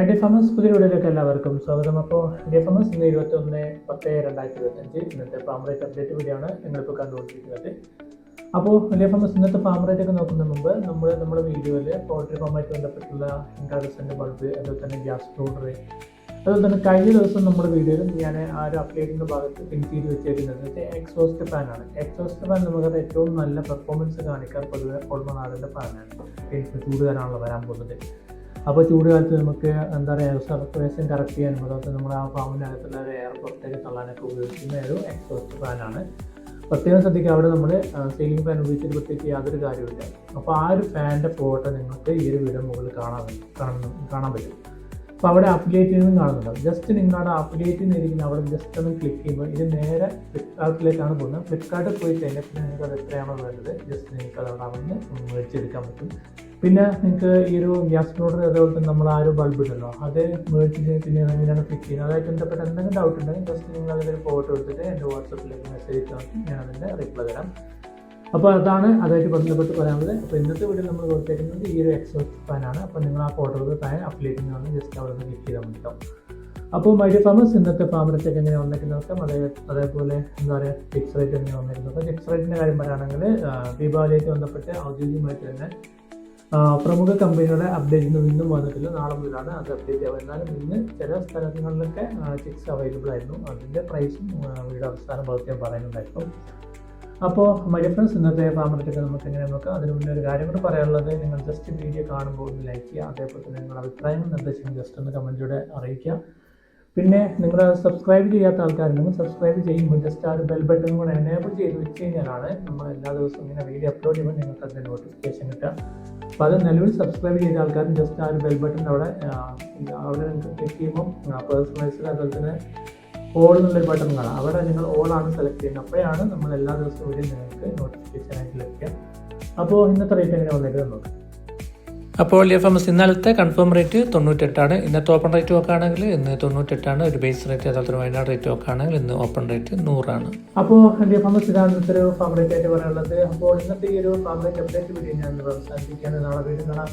I D famous പുതിയ വീഡിയോയിലേക്ക് എല്ലാവർക്കും സ്വാഗതം. അപ്പോൾ ഡി ഫാമസ് ഇന്ന് ഇരുപത്തി ഒന്ന് പത്ത് രണ്ടായിരത്തി ഇരുപത്തഞ്ച് ഇന്നത്തെ ഫാം റേറ്റ് അപ്ഡേറ്റ് വീഡിയോ ആണ് നിങ്ങളിപ്പോൾ കണ്ടുകൊണ്ടിരിക്കുന്നത്. അപ്പോൾ ഡി ഫാമസ് ഇന്നത്തെ ഫാം റേറ്റ് ഒക്കെ നോക്കുന്നതിന് മുമ്പ് നമ്മൾ നമ്മുടെ വീഡിയോയിൽ പോൾട്രി ഫാമായിട്ട് ബന്ധപ്പെട്ടുള്ള ഇൻകാഡസന്റെ ബൾബ് അതുപോലെ തന്നെ ഗ്യാസ് ഓർഡർ അതുപോലെ തന്നെ കഴിഞ്ഞ ദിവസം നമ്മുടെ വീഡിയോയിൽ ഞാൻ ആ ഒരു അപ്ഡേറ്റിന്റെ ഭാഗത്ത് പിൻ ചെയ്ത് വെച്ചേക്കുന്നത് എക്സോസ്റ്റ് ഫാനാണ് എക്സോസ്റ്റ് ഫാൻ നമുക്കത് ഏറ്റവും നല്ല പെർഫോമൻസ് കാണിക്കാൻ പൊതുവെ ഓൾമ നാടിന്റെ ഫാനാണ് ചൂട് തരാനുള്ള വരാൻ പോകുന്നത്. അപ്പോൾ ചൂട് കാലത്ത് നമുക്ക് എന്താ പറയുക സർക്കുലേഷൻ കറക്റ്റ് ചെയ്യാനും അതുപോലെ നമ്മുടെ ആ ഫാമിനകത്തുള്ള ഒരു എയർ പുറത്തേക്ക് തള്ളാനൊക്കെ ഉപയോഗിക്കുന്ന ഒരു എക്സോസ്റ്റ് ഫാനാണ് പ്രത്യേകം ശ്രദ്ധിക്കുക അവിടെ നമ്മൾ സീലിംഗ് ഫാൻ ഉപയോഗിച്ചിട്ട് പ്രത്യേകിച്ച് യാതൊരു കാര്യമില്ല അപ്പോൾ ആ ഒരു ഫാനിന്റെ ഫോട്ടോ നിങ്ങൾക്ക് ഈ ഒരു വീഡിയോ മുകളിൽ കാണാൻ കാണാൻ കാണാൻ പറ്റും. അപ്പോൾ അവിടെ അപ്ഡേറ്റ് ചെയ്യുന്നത് കാണുന്നുണ്ടാവും ജസ്റ്റ് നിങ്ങളുടെ അഫിലിയേറ്റിൽ ചെയ്തിരിക്കുന്ന അവിടെ ജസ്റ്റ് ഒന്ന് ക്ലിക്ക് ചെയ്യുമ്പോൾ ഇത് നേരെ ഫ്ലിപ്കാർട്ടിലേക്കാണ് പോകുന്നത്. ഫ്ലിപ്കാർട്ടിൽ പോയി കഴിഞ്ഞാൽ പിന്നെ നിങ്ങൾക്ക് അത് എത്രയാണോ വേണ്ടത്? ജസ്റ്റ് നിങ്ങൾക്ക് അത് അവിടെ നിന്ന് മേടിച്ചെടുക്കാൻ പറ്റും. പിന്നെ നിങ്ങൾക്ക് ഈ ഒരു ഗ്യാസ് മോട്ടർ അതേപോലെ തന്നെ നമ്മൾ ആ ഒരു ബൾബ് ഉണ്ടല്ലോ അത് മേടിച്ചിട്ട് പിന്നെ എങ്ങനെയാണ് ഫിക്സ് ചെയ്യുന്നത്? അതായത് ബന്ധപ്പെട്ട എന്തെങ്കിലും ഡൗട്ട് ഉണ്ടെങ്കിൽ ജസ്റ്റ് നിങ്ങൾ അതിൽ ഫോട്ടോ എടുത്തിട്ട് എന്റെ വാട്സപ്പിലേക്ക് മെസ്സേജ് ഞാൻ അതിന്റെ റിപ്ലൈ തരാം. അപ്പോൾ അതാണ് അതായിട്ട് ബന്ധപ്പെട്ട് പറയാനുള്ളത്. അപ്പോൾ ഇന്നത്തെ വീഡിയോ നമ്മൾ കൊടുത്തേക്കുന്നത് ഈ ഒരു എക്സോസ്റ്റ് ഫാനാണ് അപ്പോൾ നിങ്ങൾ ആ ഫോട്ടോകൾ ഫാൻ അപ്ലേറ്റിംഗ് ആണ് ജസ്റ്റ് അവിടെ നിന്ന് ക്ലിക്ക് ചെയ്താൽ മതി അപ്പോൾ മൈഡിയ ഫാമസ് ഇന്നത്തെ ഫാമറേറ്റൊക്കെ എങ്ങനെ വന്നേക്കുന്നതൊക്കെ അതേ അതേപോലെ എന്താ പറയുക ഫിക്സ് റേറ്റ് എങ്ങനെ വന്നിരുന്നത് ഫിക്സ് റേറ്റിന്റെ കാര്യം പറയുകയാണെങ്കിൽ ദീപാവലിയായിട്ട് ബന്ധപ്പെട്ട് ഔദ്യോഗികമായിട്ട് തന്നെ പ്രമുഖ കമ്പനികളുടെ അപ്ഡേറ്റ് ഇന്ന് ഇന്നും വന്നിട്ടില്ല. നാളെ മുതലാണ് അത് അപ്ഡേറ്റ് ആവുക എന്നാലും ഇന്ന് ചില സ്ഥലങ്ങളിലൊക്കെ ചിക്സ് അവൈലബിൾ ആയിരുന്നു. അതിന്റെ പ്രൈസും വീട് അവസാന ഭാഗത്ത് ഞാൻ പറയുന്നുണ്ടായിരുന്നു. അപ്പോൾ മൈ ഫ്രണ്ട്സ് ഇന്നത്തെ ഫാമറേറ്റൊക്കെ നമുക്ക് എങ്ങനെ നോക്കാം? അതിന് മുന്നേ ഒരു കാര്യം കൂടെ പറയാനുള്ളത് നിങ്ങൾ ജസ്റ്റ് വീഡിയോ കാണുമ്പോൾ ഒന്ന് ലൈക്ക് ചെയ്യുക അതേപോലെ തന്നെ നിങ്ങളുടെ അഭിപ്രായം നിർദ്ദേശം ജസ്റ്റ് ഒന്ന് കമന്റിലൂടെ അറിയിക്കുക. പിന്നെ നിങ്ങൾ സബ്സ്ക്രൈബ് ചെയ്യാത്ത ആൾക്കാരുണ്ടെങ്കിൽ സബ്സ്ക്രൈബ് ചെയ്യുമ്പോൾ ജസ്റ്റ് ആ ഒരു ബെൽ ബട്ടൺ കൂടെ എനേബിൾ ചെയ്ത് വെച്ച് കഴിഞ്ഞാലാണ് നമ്മൾ എല്ലാ ദിവസവും ഇങ്ങനെ വീഡിയോ അപ്ലോഡ് ചെയ്യുമ്പോൾ നിങ്ങൾക്ക് അതിന്റെ നോട്ടിഫിക്കേഷൻ കിട്ടുക. അപ്പോൾ അത് നിലവിൽ സബ്സ്ക്രൈബ് ചെയ്ത ആൾക്കാരും ജസ്റ്റ് ആ ഒരു ബെൽ ബട്ടൺ അവിടെ അവിടെ നിങ്ങൾക്ക് ക്ലിക്ക് ചെയ്യുമ്പോൾ പേഴ്സണലൈസ്ഡ് അതുപോലെ തന്നെ ഓൾ എന്നുള്ളൊരു ബട്ടൺ കാണാം. അവിടെ നിങ്ങൾ ഓൾ ആണ് സെലക്ട് ചെയ്യുന്നത്. അപ്പോഴാണ് നമ്മൾ എല്ലാ ദിവസവും ഒരു നിങ്ങൾക്ക് നോട്ടിഫിക്കേഷൻ ആയിട്ട് ലഭിക്കുക. അപ്പോൾ ഇന്നത്തെ റേറ്റ് എങ്ങനെ വന്നേക്കുന്നത് നോക്കാം. അപ്പോൾ എഫ് എം എസ് ഇന്നലത്തെ കൺഫേം റേറ്റ് തൊണ്ണൂറ്റെട്ടാണ് ഇന്നത്തെ ഓപ്പൺ റേറ്റ് നോക്കുകയാണെങ്കിൽ ഇന്ന് തൊണ്ണൂറ്റെട്ടാണ് ഒരു ബേസ് റേറ്റ് അതുപോലെ തന്നെ വയനാട് റേറ്റ് നോക്കുകയാണെങ്കിൽ ഇന്ന് ഓപ്പൺ റേറ്റ് നൂറാണ് അപ്പോൾ എന്റെ എസ് ഇതാണ് ഇന്നത്തെ ഒരു ഫാം റേറ്റ് ആയിട്ട് പറയാനുള്ളത്. അപ്പോൾ ഇന്നത്തെ ഈ ഒരു ഫാം റേറ്റ് അപ്ഡേറ്റ് വീഡിയോ ഞാൻ അവസാനിപ്പിക്കുകയാണ്. നാളെ വീണ്ടും കാണാം.